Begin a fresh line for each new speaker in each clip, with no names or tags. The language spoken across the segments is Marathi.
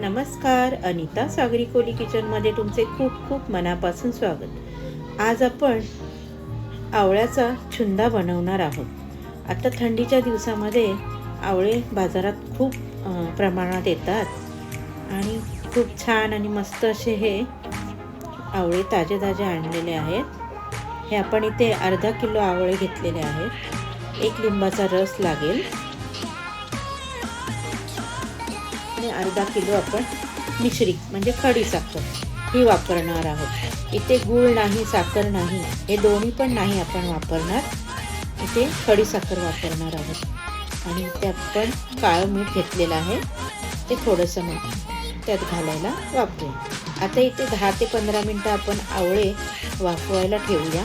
नमस्कार अनिता सागरी कोली किचनमध्ये तुमचे खूप खूप मनापासून स्वागत. आज आपण आवळ्याचा छुंदा बनवणार आहोत. आता थंडीच्या दिवसामध्ये आवळे बाजारात खूप प्रमाणात येतात आणि खूप छान आणि मस्त असे हे आवळे ताजे ताजे आणलेले आहेत. हे आपण इथे अर्धा किलो आवळे घेतलेले आहेत. एक लिंबाचा रस लागेल. अर्धा किलो आपण मिश्री म्हणजे खडी साखर ही वापरणार आहोत. इथे गूळ नाही साखर नाही हे दोन्ही पण नाही आपण वापरणार. इथे खडी साखर वापरणार आहोत. आणि इथे आपण काळं मीठ घेतलेलं आहे. ते थोडंसं मग त्यात घालायला वापरूया. आता इथे दहा ते पंधरा मिनटं आपण आवळे वाफवायला ठेवूया.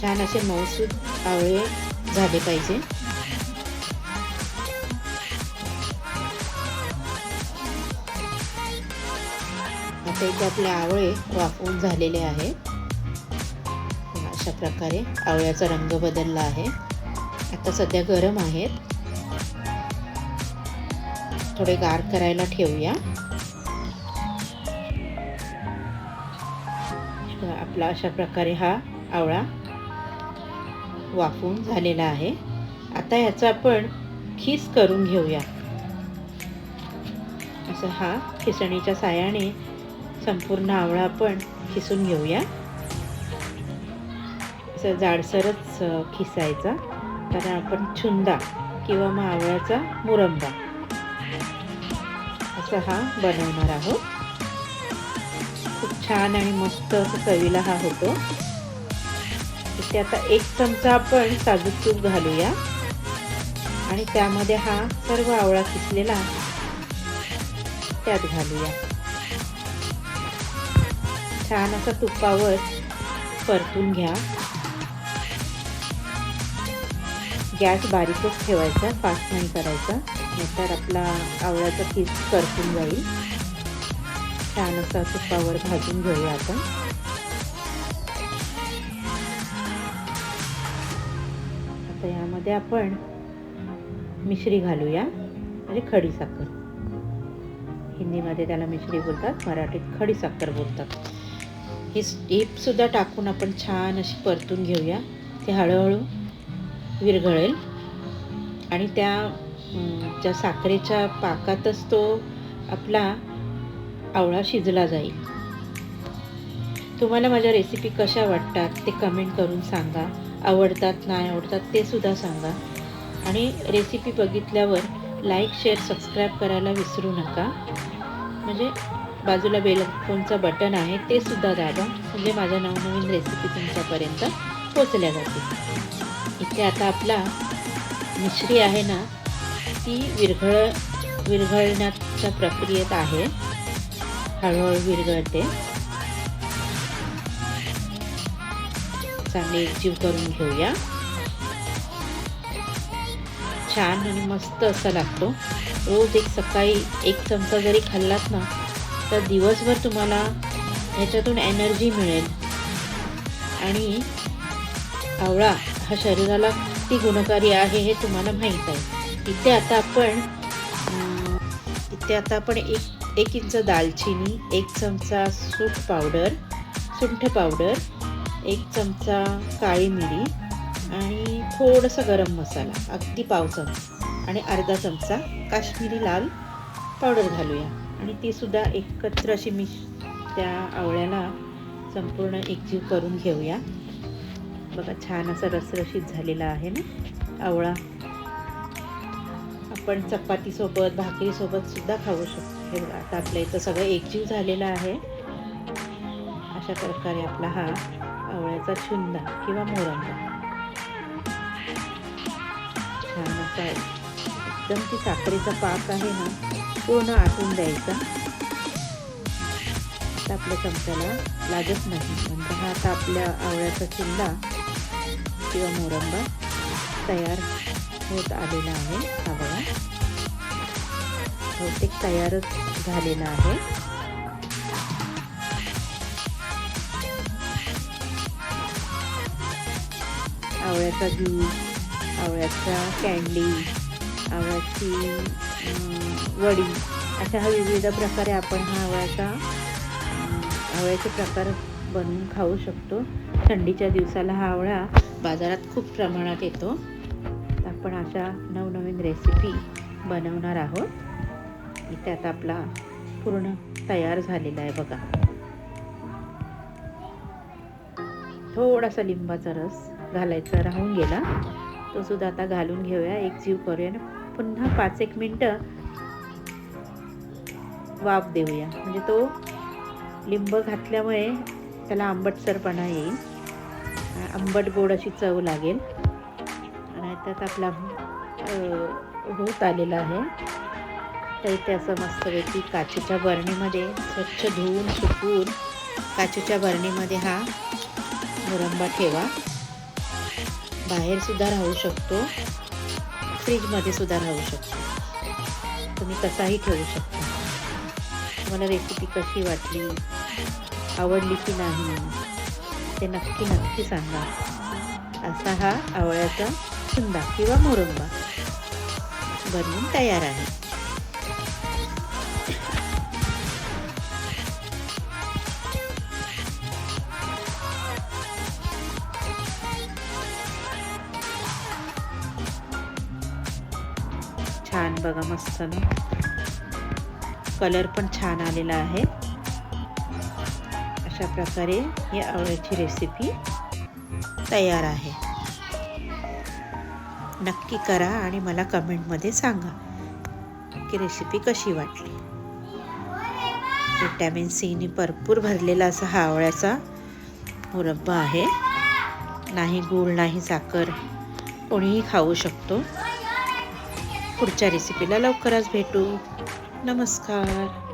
छान असे मऊसूद आवळे झाले पाहिजे. आता इथे आपले आवळे वाफवून झालेले आहे. अशा प्रकारे आवळ्याचा रंग बदलला आहे. आता सध्या गरम आहेत. थोडे गार करायला ठेवूया. आपला अशा प्रकारे हा आवळा वाफवून झालेला आहे. आता ह्याचा आपण खीस करून घेऊया. असं हा खिसणीच्या सायाने संपूर्ण आवळा आपण खिसून घेऊया. असं जाडसरच खिसायचा. कारण आपण छुंदा किंवा मग आवळ्याचा मुरंबा असा हा बनवणार आहोत. खूप छान आणि मस्त असं चवीला हा होतो. इथे आता एक चमचा आपण साजूक तूप घालूया. आणि त्यामध्ये हा सर्व आवळा किसलेला त्यात घालूया. छान असा तुपावर परतून घ्या. गॅस बारीकच ठेवायचा फास्ट नाही करायचा. नंतर आपला आवळ्याचा पीस परतून जाईल. छान असा तुपावर भाजून घेऊया आपण. आता यामध्ये आपण मिश्री घालूया म्हणजे खडी साखर. हिंदीमध्ये त्याला मिश्री बोलतात मराठीत खडी साखर बोलतात. हे स्टेपसुद्धा टाकून आपण छान अशी परतून घेऊया. ते हळूहळू विरघळेल. आणि त्या ज्या साखरेच्या पाकातच तो आपला आवळा शिजला जाईल. तुम्हाला माझ्या रेसिपी कशा वाटतात ते कमेंट करून सांगा. आवडतात नाही आवडतात ते सुद्धा सांगा. आणि रेसिपी बघितल्यावर लाईक शेअर सबस्क्राईब करायला विसरू नका. म्हणजे बाजूला बेलफोनचं बटन आहे ते सुद्धा दाबा. म्हणजे माझ्या नवनवीन रेसिपी तुमच्यापर्यंत पोचल्या जातील इथे आता आपला मिश्री आहे ना ती विरघळ विरघळण्याच्या प्रक्रियेत आहे. हळूहळू विरघळते. चांगले एकजीव करून घेऊया. छान आणि मस्त असा लागतो. रोज एक सकाळी एक चमचा जरी खाल्लात ना तर दिवसभर तुम्हाला ह्याच्यातून एनर्जी मिळेल. आणि आवळा हा शरीराला किती गुणकारी आहे हे तुम्हाला माहीत आहे. इथे आता आपण इथे आता आपण एक एक इंच दालचिनी एक चमचा सूट पावडर सुंठ पावडर एक चमचा काळी मिरी आणि थोडंसं गरम मसाला अगदी पाव चमचा आणि अर्धा चमचा काश्मीरी लाल पावडर घालूया. आणि ती सुद्धा एकत्र अशी मिश त्या आवळ्याला संपूर्ण एकजीव करून घेऊया. बघा छान असा रसरशीत झालेला आहे ना आवळा. आपण चपातीसोबत भाकरीसोबत सुद्धा खाऊ शकतो. आता आपल्या इथं सगळं एकजीव झालेलं आहे. अशा प्रकारे आपला हा आवळ्याचा छुंदा किंवा मोरंगा छान असा एकदम ती साखरेचा पाक आहे ना पूर्ण आटून द्यायचा. आता आपल्या चमच्याला लागत नाही. म्हणजे हा आता आपल्या आवळ्याचा चिंदा किंवा मोरंबा तयार होत आलेला आहे. आवळा बहुतेक तयारच झालेला आहे. आवळ्याचा ज्यूस आवळ्याचा कँडी आवळ्याची वडी. अशा हा विविध प्रकारे आपण हा आवळ्याचा आवळ्याचे प्रकार बनवून खाऊ शकतो. थंडीच्या दिवसाला हा आवळा बाजारात खूप प्रमाणात येतो. आपण अशा नवनवीन रेसिपी बनवणार आहोत. इथे आता आपला पूर्ण तयार झालेला आहे बघा. थोडासा लिंबाचा रस घालायचा राहून गेला. तो सुद्धा आता घालून घेऊया. एक जीव करूया आणि पुन्हा पाच एक मिनटं वाफ देऊया. म्हणजे तो लिंब घातल्यामुळे त्याला आंबटसरपणा येईल. आंबट गोड अशी चव लागेल. आणि त्यात आपला होत आलेला आहे. तर इथे असं मस्तपैकी काचेच्या बरणीमध्ये स्वच्छ धुवून सुकवून काचेच्या बरणीमध्ये हा मुरंबा ठेवा. बाहेरसुद्धा राहू शकतो. फ्रीजमध्ये सुद्धा राहू शकतो. तुम्ही कसाही ठेवू शकता. तुम्हाला रेसिपी कशी वाटली आवडली की नाही ते नक्की नक्की सांगा. असा हा आवळ्याचा सुंदा किंवा मोरंबा बनवून तयार आहे. छान बघा मस्त ना. कलर पण छान आलेला आहे. अशा प्रकारे ही आवळ्याची रेसिपी तयार आहे. नक्की करा आणि मला कमेंटमध्ये सांगा की रेसिपी कशी वाटली. विटॅमिन सीने भरपूर भरलेला असा हा आवळ्याचा मुरब्बा आहे. नाही गूळ नाही साखर कोणीही खाऊ शकतो. पुढच्या रेसिपीला लवकरच भेटू. नमस्कार.